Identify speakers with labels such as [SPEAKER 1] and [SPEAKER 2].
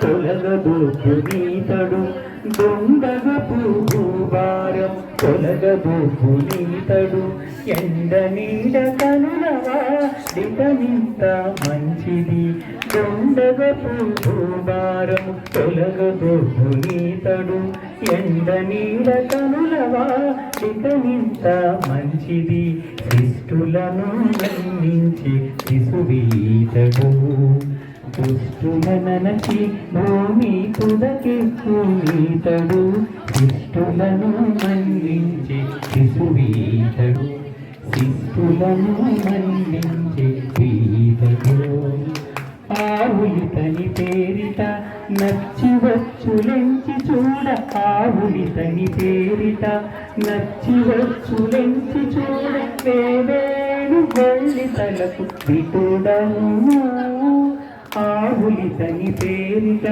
[SPEAKER 1] తొలగదు పునీతడు దొండగపు భూభారం తొలగదు పునీతడు ఎండ నీడ కనులవా దిగనింత మంచిది. దొండగపు భూభారం తొలగదు పునీతడు ఎండ నీడ కనులవా దిగనింత మంచిది. శిష్టులను మన్నించి శిశువీతడు. దుష్టులనచి భూమి తుదకి పూనీతడు. మన్నించి శిశువీతడు. శిష్టులను మన్నించి పీతడు ఆవులితని పేరిట నచ్చి వచ్చులెంచి చూడ. ఆవులితని పేరిట నచ్చి వచ్చులెంచి చూడ. వేవేను వెళ్ళి తలకు విటుడను ఆవులితని పేరిట